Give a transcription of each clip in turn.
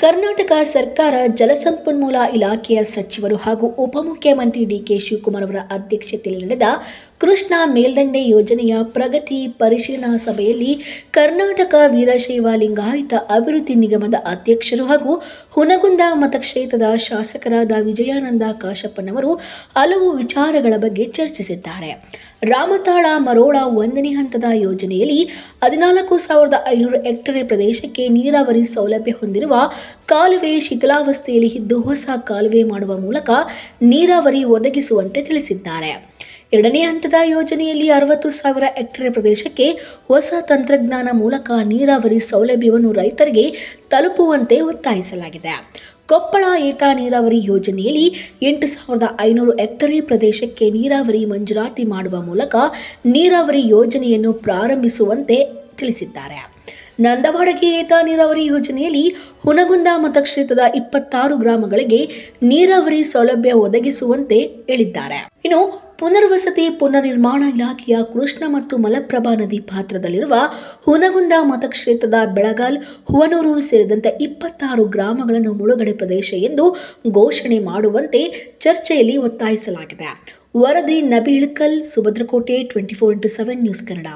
ಕರ್ನಾಟಕ ಸರ್ಕಾರ ಜಲಸಂಪನ್ಮೂಲ ಇಲಾಖೆಯ ಸಚಿವರು ಹಾಗೂ ಉಪಮುಖ್ಯಮಂತ್ರಿ ಡಿಕೆ ಶಿವಕುಮಾರ್ ಅವರ ಅಧ್ಯಕ್ಷತೆಯಲ್ಲಿ ನಡೆದ ಕೃಷ್ಣಾ ಮೇಲ್ದಂಡೆ ಯೋಜನೆಯ ಪ್ರಗತಿ ಪರಿಶೀಲನಾ ಸಭೆಯಲ್ಲಿ ಕರ್ನಾಟಕ ವೀರಶೈವ ಲಿಂಗಾಯತ ಅಭಿವೃದ್ಧಿ ನಿಗಮದ ಅಧ್ಯಕ್ಷರು ಹಾಗೂ ಹುನಗುಂದ ಮತಕ್ಷೇತ್ರದ ಶಾಸಕರಾದ ವಿಜಯಾನಂದ ಕಾಶಪ್ಪನವರು ಹಲವು ವಿಚಾರಗಳ ಬಗ್ಗೆ ಚರ್ಚಿಸಿದ್ದಾರೆ. ರಾಮತಾಳ ಮರೋಳ ಒಂದನೇ ಹಂತದ ಯೋಜನೆಯಲ್ಲಿ ಹದಿನಾಲ್ಕು ಸಾವಿರದ ಐನೂರು ಹೆಕ್ಟೇರ್ ಪ್ರದೇಶಕ್ಕೆ ನೀರಾವರಿ ಸೌಲಭ್ಯ ಹೊಂದಿರುವ ಕಾಲುವೆ ಶಿಥಿಲಾವಸ್ಥೆಯಲ್ಲಿ ಇದ್ದು ಹೊಸ ಕಾಲುವೆ ಮಾಡುವ ಮೂಲಕ ನೀರಾವರಿ ಒದಗಿಸುವಂತೆ ತಿಳಿಸಿದ್ದಾರೆ. ಎರಡನೇ ಹಂತದ ಯೋಜನೆಯಲ್ಲಿ ಅರವತ್ತು ಸಾವಿರ ಹೆಕ್ಟೇರ್ ಪ್ರದೇಶಕ್ಕೆ ಹೊಸ ತಂತ್ರಜ್ಞಾನ ಮೂಲಕ ನೀರಾವರಿ ಸೌಲಭ್ಯವನ್ನು ರೈತರಿಗೆ ತಲುಪುವಂತೆ ಒತ್ತಾಯಿಸಲಾಗಿದೆ. ಕೊಪ್ಪಳ ಏತ ನೀರಾವರಿ ಯೋಜನೆಯಲ್ಲಿ ಎಂಟು ಸಾವಿರದ ಐನೂರು ಎಕ್ಟರ್ ಪ್ರದೇಶಕ್ಕೆ ನೀರಾವರಿ ಮಂಜೂರಾತಿ ಮಾಡುವ ಮೂಲಕ ನೀರಾವರಿ ಯೋಜನೆಯನ್ನು ಪ್ರಾರಂಭಿಸುವಂತೆ ತಿಳಿಸಿದ್ದಾರೆ. ನಂದವಾಡಗೆ ಏತ ನೀರಾವರಿ ಯೋಜನೆಯಲ್ಲಿ ಹುನಗುಂದ ಮತಕ್ಷೇತ್ರದ ಇಪ್ಪತ್ತಾರು ಗ್ರಾಮಗಳಿಗೆ ನೀರಾವರಿ ಸೌಲಭ್ಯ ಒದಗಿಸುವಂತೆ ಹೇಳಿದ್ದಾರೆ. ಇನ್ನು ಪುನರ್ವಸತಿ, ಪುನರ್ನಿರ್ಮಾಣ ಇಲಾಖೆಯ ಕೃಷ್ಣ ಮತ್ತು ಮಲಪ್ರಭಾ ನದಿ ಪಾತ್ರದಲ್ಲಿರುವ ಹುನಗುಂದ ಮತಕ್ಷೇತ್ರದ ಬೆಳಗಾಲ್, ಹುವನೂರು ಸೇರಿದಂತೆ ಇಪ್ಪತ್ತಾರು ಗ್ರಾಮಗಳನ್ನು ಮುಳುಗಡೆ ಪ್ರದೇಶ ಎಂದು ಘೋಷಣೆ ಮಾಡುವಂತೆ ಚರ್ಚೆಯಲ್ಲಿ ಒತ್ತಾಯಿಸಲಾಗಿದೆ. ವರದಿ ನಬಿಳ್ಕಲ್ ಸುಭದ್ರಕೋಟೆ, twenty four into seven news Kannada.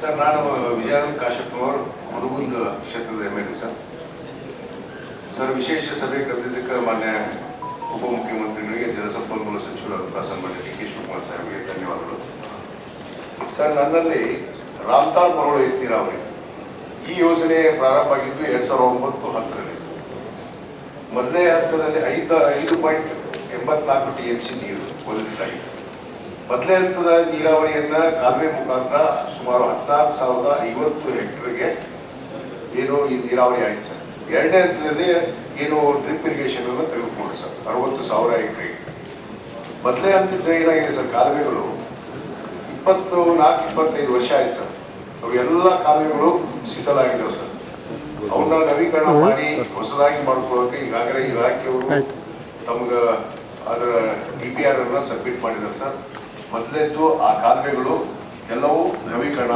Sir, ನಾನು ವಿಜಯಾನಂದ ಕಾಶಪ್ಪನವರು ಮುರುಗುಂದ ಕ್ಷೇತ್ರದ M L A sir. Sir, ವಿಶೇಷ ಸಭೆ ಕರೆದಿದ್ದಕ್ಕೆ ಮಾನ್ಯ ಉಪಮುಖ್ಯಮಂತ್ರಿಗಳಿಗೆ ಜಲಸಂಪನ್ಮೂಲ ಸಚಿವರಾದಂತಹ ಸನ್ಮಾನ್ಯ ಡಿ ಕೆ. ಶಿವಕುಮಾರ್ ಸಾಹೇಬ್ಗೆ ಧನ್ಯವಾದಗಳು. ಸರ್, ನನ್ನಲ್ಲಿ ರಾಮ್ತಾಳ್ ಮರಳು ಎತ್ತಿ ಅವರಿಗೆ ಈ ಯೋಜನೆ ಪ್ರಾರಂಭ ಆಗಿದ್ದು ಎರಡ್ ಸಾವಿರದ ಒಂಬತ್ತು ಹತ್ತರಲ್ಲಿ ಸರ್. ಮೊದಲನೇ ಹಂತದಲ್ಲಿ ಐದು ಐದು ಪಾಯಿಂಟ್ ಎಂಬತ್ನಾಲ್ಕು ಟಿ ಎಂ ಸಿ ನೀರು ಒದಗಿಸಲಾಗಿದೆ ಮೊದಲನೇ ಹಂತದ ನೀರಾವರಿಯನ್ನ ಕಾಲುವೆ ಮುಖಾಂತರ ಸುಮಾರು ಹದಿನಾರು ಸಾವಿರದ ಐವತ್ತು ಹೆಕ್ಟರ್ಗೆ ಏನು ಈ ನೀರಾವರಿ ಆಯ್ತು ಸರ್. ಎರಡನೇ ಹಂತದಲ್ಲಿ ಏನು ಡ್ರಿಪ್ ಇರಿಗೇಷನ್ ಅನ್ನು ತೆಗೆದುಕೊಂಡು ಸರ್ ಅರವತ್ತು ಸಾವಿರ ಎಕರೆಗೆ ಮೊದಲೇ ಹಂತದ ಏನಾಗಿದೆ ಸರ್ ಕಾಲುವೆಗಳು ಇಪ್ಪತ್ತು ನಾಲ್ಕು ಇಪ್ಪತ್ತೈದು ವರ್ಷ ಆಯ್ತು ಸರ್. ಅವೆಲ್ಲ ಎಲ್ಲ ಕಾಲುವೆಗಳು ಶಿಥಿಲಾಗಿದ್ದಾವೆ ಸರ್. ಅವನ್ನ ನವೀಕರಣ ಮಾಡಿ ಹೊಸದಾಗಿ ಮಾಡ್ಕೊಳ್ಳೋಕೆ ಈಗಾಗಲೇ ಇಲಾಖೆಯವರು ತಮ್ಗೆ ಅದರ ಡಿ ಪಿ ಆರ್ ಅನ್ನ ಸಬ್ಮಿಟ್ ಮಾಡಿದ್ದಾರೆ ಸರ್. ಮೊದಲೇದ್ದು ಆ ಕಾಲುವೆಗಳು ಎಲ್ಲವೂ ನವೀಕರಣ